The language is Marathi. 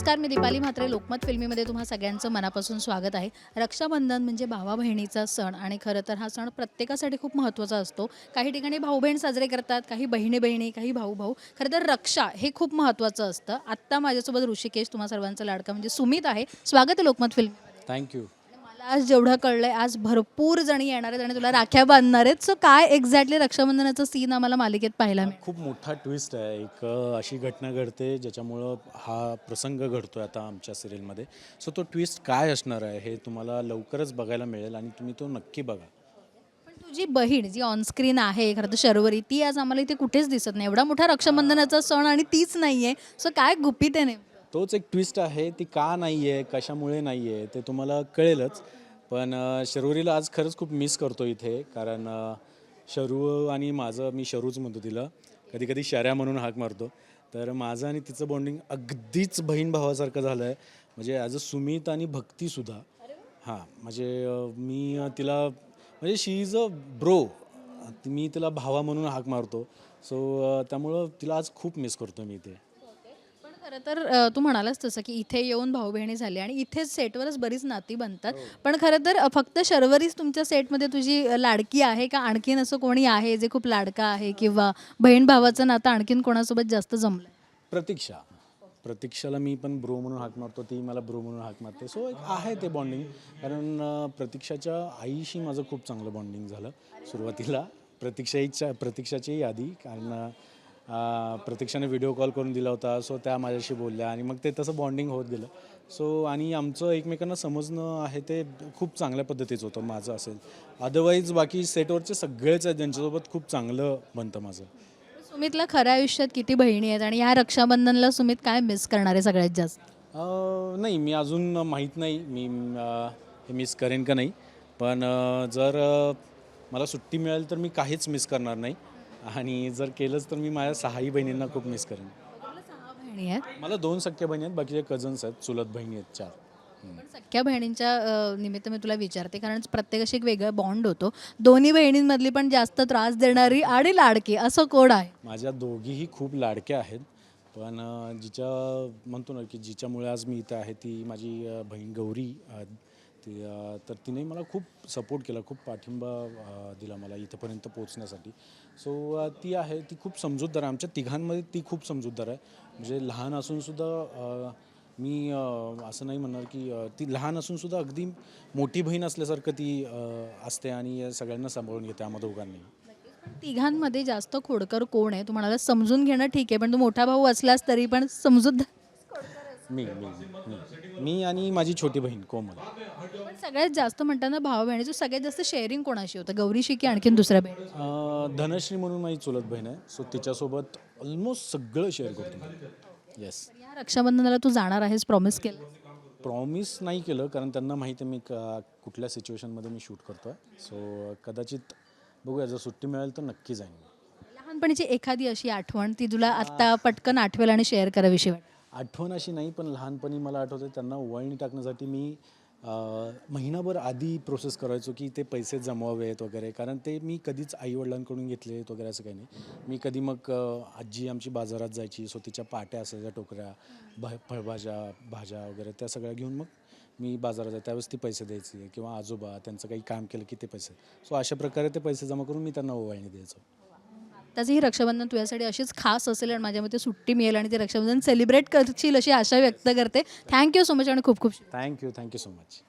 मी दीपाली म्हात्रे. लोकमत फिल्मीमध्ये तुम्हा सगळ्यांचं मनापासून स्वागत आहे. रक्षाबंधन म्हणजे भावा बहिणीचा सण आणि खरं तर हा सण प्रत्येकासाठी खूप महत्त्वाचा असतो. काही ठिकाणी भाऊ बहीण साजरे करतात काही बहिणी बहिणी काही भाऊ भाऊ खरं तर रक्षा हे खूप महत्त्वाचं असतं. आत्ता माझ्यासोबत ऋषिकेश तुम्हा सर्वांचा लाडका म्हणजे सुमित आहे. स्वागत आहे लोकमत फिल्म. थँक्यू आज जेवढं कळलंय आज भरपूर जणी येणार आहेत आणि तुला राख्या बांधणार आहेत. सो काय एक्झॅक्टली रक्षाबंधनाचं सीन आम्हाला मालिकेत पाहायला मिळेल? खूप मोठा ट्विस्ट आहे. एक अशी घटना घडते ज्याच्यामुळं हा प्रसंग घडतो आहे आता आमच्या सिरियलमध्ये सो तो ट्विस्ट काय असणार आहे हे तुम्हाला लवकरच बघायला मिळेल आणि तुम्ही तो नक्की बघा. पण तुझी बहीण जी ऑनस्क्रीन आहे खरं तर शर्वरी ती आज आम्हाला इथे कुठेच दिसत नाही. एवढा मोठा रक्षाबंधनाचा सण आणि तीच नाही आहे सो काय गुपित आहे नेमकं? तोच एक ट्विस्ट आहे ती का नाही आहे कशामुळे नाही आहे ते तुम्हाला कळेलच. पण अ, शर्वरीला आज खरंच खूप मिस करतो इथे कारण शरू आणि माझं मी शरूच म्हणतो तिला. कधी कधी शर्या म्हणून हाक मारतो. तर माझं आणि तिचं बॉन्डिंग अगदीच बहीण भावासारखं झालं आहे म्हणजे ॲज अ सुमित आणि भक्तीसुद्धा हां म्हणजे मी तिला म्हणजे शी इज अ ब्रो मी तिला भावा म्हणून हाक मारतो. सो त्यामुळं तिला आज खूप मिस करतो मी इथे. खरं तर तू म्हणालास तसं की इथे येऊन भाऊ बहिणी झाली आणि इथेच सेटवरच बरीच नाती बनतात. पण खरं तर फक्त शर्वरीच तुमच्या सेटमध्ये तुझी लाडकी आहे का आणखीन असं कोणी आहे जे खूप लाडका आहे किंवा बहीण भावाचं नातं आणखीन कोणासोबत जास्त जमलं प्रतीक्षा. प्रतीक्षाला मी पण ब्रो म्हणून हाक मारतो ती मला ब्रो म्हणून हाक मारते. सो एक आहे ते बॉन्डिंग कारण प्रतीक्षाच्या आईशी माझं खूप चांगलं बॉन्डिंग झालं सुरुवातीला. प्रतीक्षाच्या प्रतीक्षाची आधी कारण अं, प्रतीक्षाने व्हिडिओ कॉल करून दिला होता. सो त्या माझ्याशी बोलल्या आणि मग ते तसं बॉन्डिंग होत गेलं. सो आणि आमचं एकमेकांना समजणं आहे ते खूप चांगल्या पद्धतीचं होतं माझं असेल. अदरवाईज बाकी सेटवरचे सगळेच आहेत ज्यांच्यासोबत खूप चांगलं बनतं माझं. सुमितला खऱ्या आयुष्यात किती बहिणी आहेत आणि ह्या रक्षाबंधनला सुमित काय मिस करणार आहे सगळ्यात जास्त? नाही मी अजून माहीत नाही. मी हे मिस करेन का नाही. पण जर मला सुट्टी मिळेल तर मी काहीच मिस करणार नाही. आणि जर केलंच तर मी माझ्या सहाही बहिणींना खूप मिस करेन. सहा बहिणी आहेत? मला दोन सख्या बहिणी आहेत बाकीचे कझन्स आहेत चुलत बहिणी आहेत चार. पण सख्या बहिणींच्या अ, निमित्त मी तुला विचारते कारण प्रत्येकाशी एक वेगळा बॉन्ड होतो. दोन्ही बहिणींमधली पण जास्त त्रास देणारी आणि लाडकी असं कोण आहे? माझ्या दोघीही खूप लाडक्या आहेत पण अ, जिच्या म्हणतो ना की जिच्यामुळे आज मी इथं आहे ती माझी अ, बहीण गौरी अ, ती तर तिने मला खूप सपोर्ट केला खूप पाठिंबा दिला मला इथंपर्यंत पोहोचण्यासाठी. सो ती आहे ती खूप समजूतदार आहे. आमच्या तिघांमध्ये ती खूप समजूतदार आहे. म्हणजे लहान असूनसुद्धा मी असं नाही म्हणणार की ती लहान असूनसुद्धा अगदी मोठी बहीण असल्यासारखं ती असते आणि सगळ्यांना सांभाळून घेते आम्हा दोघांनी तिघांमध्ये जास्त खोडकर कोण आहे? तू म्हणाला समजून घेणं ठीक आहे पण तू मोठा भाऊ असलास तरी पण समजूत मी मी मी. मी आणि माझी छोटी बहीण कोमल. पण सगळ्यात जास्त म्हणताना भाऊ बहिणीचं सगळ्यात जास्त शेअरिंग कोणाशी होतं? गौरीशी की आणखीन दुसऱ्या बहिणी अं, धनश्री म्हणून माझी चुलत बहीण आहे. सो तिच्यासोबत ऑलमोस्ट सगळं शेअर करतो येस या रक्षाबंधनाला तू जाणार आहेस प्रॉमिस केलं? प्रॉमिस नाही केलं कारण त्यांना माहिती आहे मी क कुठल्या सिच्युएशनमध्ये मी शूट करतो आहे सो कदाचित बघूया जर सुट्टी मिळेल तर नक्की जाईन मी. लहानपणीची एखादी अशी आठवण ती तुला आत्ता पटकन आठवेल आणि शेअर करावीशी वाटते. आठवण अशी नाही पण लहानपणी मला आठवते त्यांना वळणी टाकण्यासाठी मी महिनाभर आधी प्रोसेस करायचो की ते पैसे जमवावेत वगैरे. कारण ते मी कधीच आईवडिलांकडून घेतलेत वगैरे असं काही नाही. मी कधी मग आजी आमची बाजारात जायची सो तिच्या पाट्या असायच्या टोकऱ्या भा फळभाज्या भाज्या वगैरे त्या सगळ्या घेऊन मग मी बाजारात जाय त्यावेळेस ती पैसे द्यायची किंवा आजोबा त्यांचं काही काम केलं की ते पैसे. सो अशा प्रकारे ते पैसे जमा करून मी त्यांना ओवाळणी द्यायचो. त्याचं ही रक्षाबंधन तुझ्यासाठी अशीच खास असेल आणि माझ्यामध्ये सुट्टी मिळेल आणि ते रक्षाबंधन सेलिब्रेट करशील अशी आशा व्यक्त करते. थँक्यू सो मच आणि खूप खूप थँक्यू थँक्यू सो मच